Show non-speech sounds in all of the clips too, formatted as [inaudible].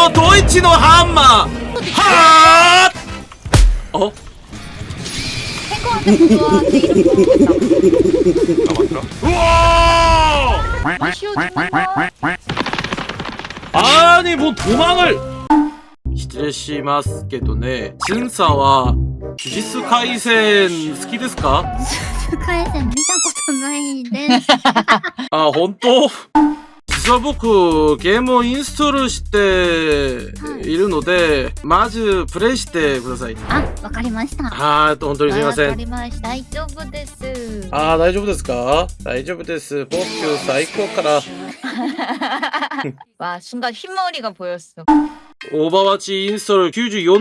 のドイツのハンマーはー어? 탱커한테 부조화한테 이름 모르겠다. 우와! 시오 아니 뭐 도망을 失礼しますけどねジュンさんは呪術廻戦好きですかカエセン見たことないです。あ本当 実は僕ゲームをインストールしているのでまずプレイしてくださいあ、わかりました。はい本当にすみませわかんりました。大丈夫です。あー大丈夫ですか大丈夫です僕最高から 와 순간 흰머리가 보였어. オーバーワッチインストール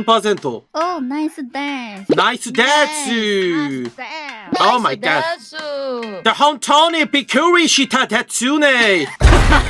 94%お、ナイスです。ナイスですオーマイガー 수. で本当にびっくりしたですね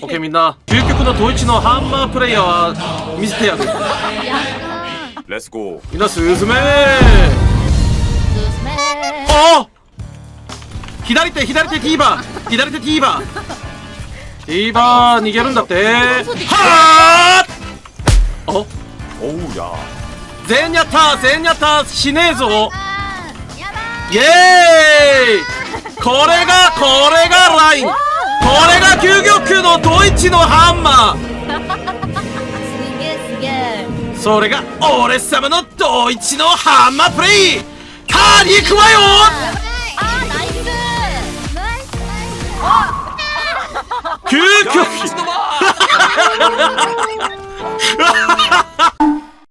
OK みんな。究極の統一のハンマープレイヤーは見せてやる。レッツゴーみんな進め進めあ！左手左手ティーバー。左手ティーバー。ティーバー逃げるんだって。はあおお？うや全員やった全員やった死ねえぞ。イエーイ！これがこれがライン。これが究極のドイツのハンマー。すげえすげえ。それが俺様のドイツのハンマープレイ。カーに行くわよ。あナイス。ナイス。ナイス究極。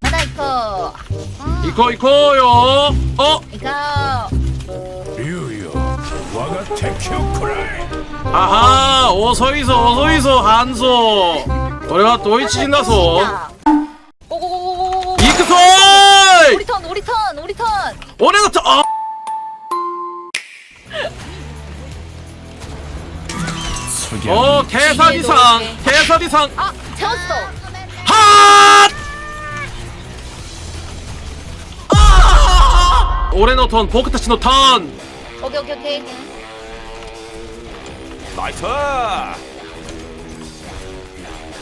まだ行こう行こう行こう。よお行こう竜よ我が敵を食らえ。 아하 어서이소 어서이소 한소. 우리가 도이치진다소. 고고고고고고 이크소이 우리 턴 오리턴 오리턴. 오래가 터 아! 어 개사리상 개사리상. 아 채웠어. 핫! 아! 오레노턴 보크타치노턴. 오케이 오케이 오케이. 나이스!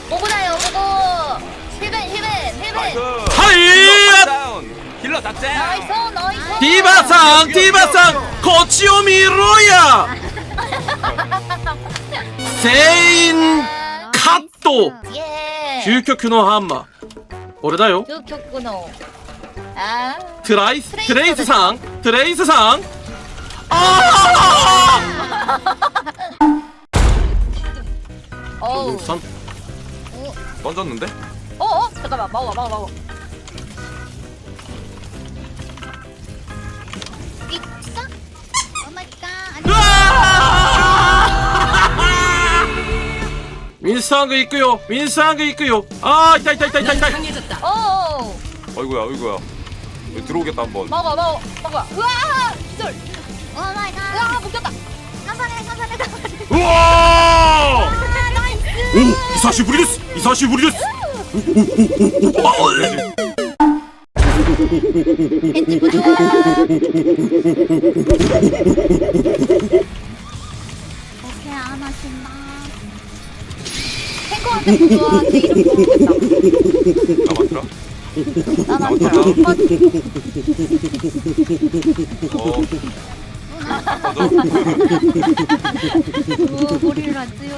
보고 나요 보고! 힐벤 힐벤 나이스! 힐벤 하이! 다운! 힐러 닥제! 나이스 나이스! 디바상 디바상! 거치오미 로야 [laughs] 세인 아, 카토! 예. 듀쿄큐노 한마. 오래다요? 듀격구노. 아. 트라이스 트레이스상 트레이스상! [laughs] 아! 어우. 어? 던졌는데? 어, 어, 잠깐만. 마오가, 마오, 마오. 있어? 어 [laughs] 민스한 거 있고요. 민스한 거 있고요. 아, 있다 있다 있다 있다 있다. 강해졌다. 어, 어. 어. 어이구야, 어이구야. 들어오겠다 한번. 마오가, 마오, 마오가. 우와! 기절. 오마이갓 으아, 묶였다. 사살해 사살해 사살해 우와! お久しぶりです久しぶりですおおおおあエンチブル오케이 아마신나 탱커한테 부조화한테 이름 모르겠다. 나만들어? 나만 나만들어? 나도. 오, 머리를 안 찌운.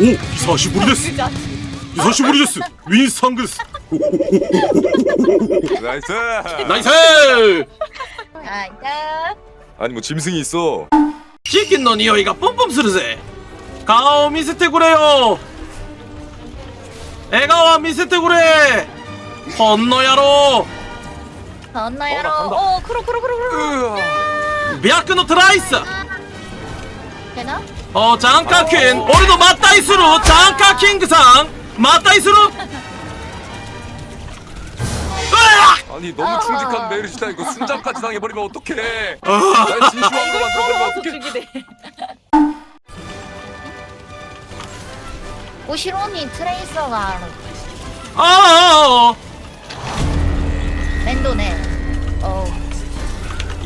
오, 이사시 모르겠어. 이사시 모르겠어. 윈상그스. 나이스. 나이스. 아이다. 아니 뭐 짐승이 있어. 치킨 너 니어이가 뿜뿜 스르세. 가오 미스테 구래요. 에가와 미스테 구래. 헌노야로. 나왔나요? 어, 어, 크로 크로 크로 크로. 미야크노 트라이스! 되나? 어 장카퀸. 오늘도 맞다이스루 장카킹상. 맞다이스루! 아니 너무 아. 충직한 메르시다. 이거 순장까지 당해버리면 어떡해. 아. 진수한 거만 들어버리면 [laughs] 어, 어떡해. [laughs] 오시로니 트레이서가 아, 아, 아, 아. 랜도네. 어.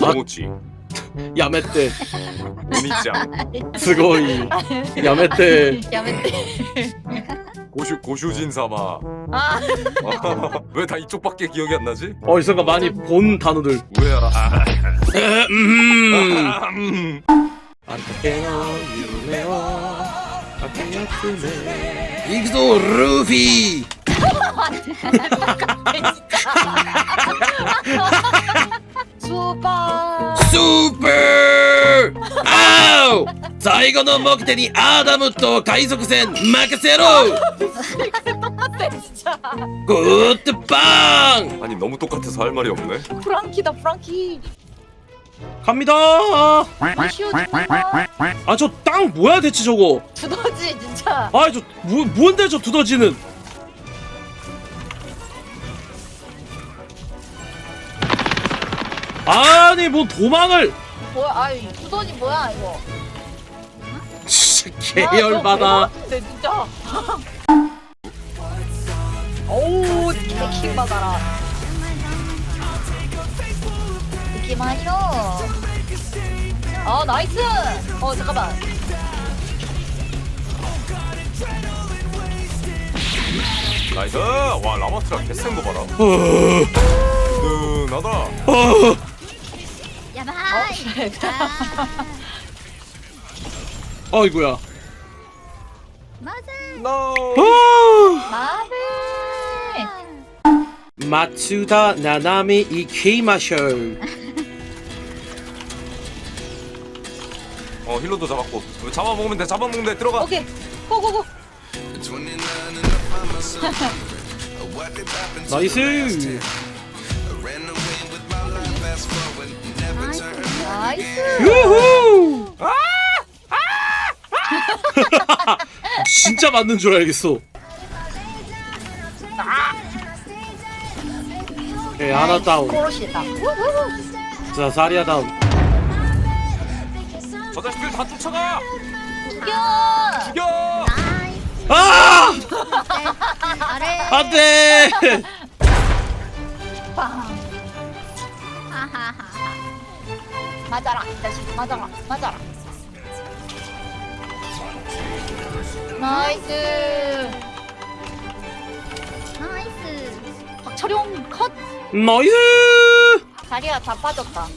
아. 모모찌 ーやめて 오니짱 すごいやめて 야멘데. 고슈 고슈진 사마 아, 왜 다 이쪽밖에 기억이 안 나지? 어 이 순간 많이 본 단어들 왜 알아? 아, 에, [laughs] 음. 음. あんたけの夢をかき集め行くぞルフィ [laughs] 수바. スーパーアウ最後の目的にアダムと海賊船任せろ 진짜. 굿 빵! 아니 너무 똑같아서 할 말이 없네 프랑키다, 프랑키. 갑니다 쉬워. 아 저 땅 뭐야 대체 저거 두더지, 진짜. 아저 뭐, 뭔데 저 두더지는 아니 뭐 도망을 뭐야, 아이, 두더지 뭐야, 이거. 진짜 계열받아 네 진짜. 오, 개킹 받아라. 느낌하죠? 아, 나이스! 어, 잠깐만. 나이스 와 라마트라 개센 거 봐라 어, 든든하다 어, 어이구야. 맞아. 마츠다 나나미 이케이마쇼. 어 힐러도 잡았고 잡아먹으면 돼 잡아먹으면 돼 들어가 오케이. 고고고. [laughs] [laughs] 나이스. 나이스. 유후! 아! 아! 아! [laughs] 진짜 맞는 줄 알겠어. 아! 예, 하나 다운. 꼬르시다. 자, 사리아 다운. 저 자식들 다 쫓아가! 죽여! 죽여! 아! 네. 안 돼! 네. 맞아라. 자식 맞아라. 맞아라. 나이스. 나이스. 박철용 컷. 나이스! 자리야 다 빠졌다.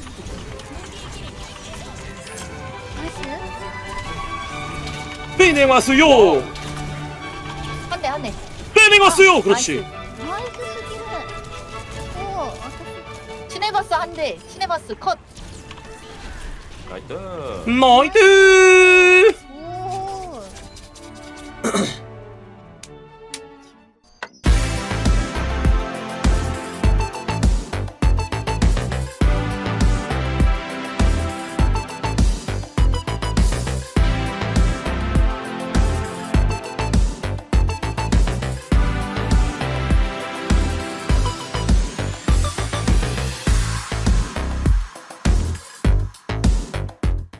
빼내 왔어요! 한대 한대. 빼내 왔어요! 아, 그렇지. 나이스. 수기는 오 시네바스 한대. 시네바스 컷. 나이스. 나이스おお [clears throat] [clears throat]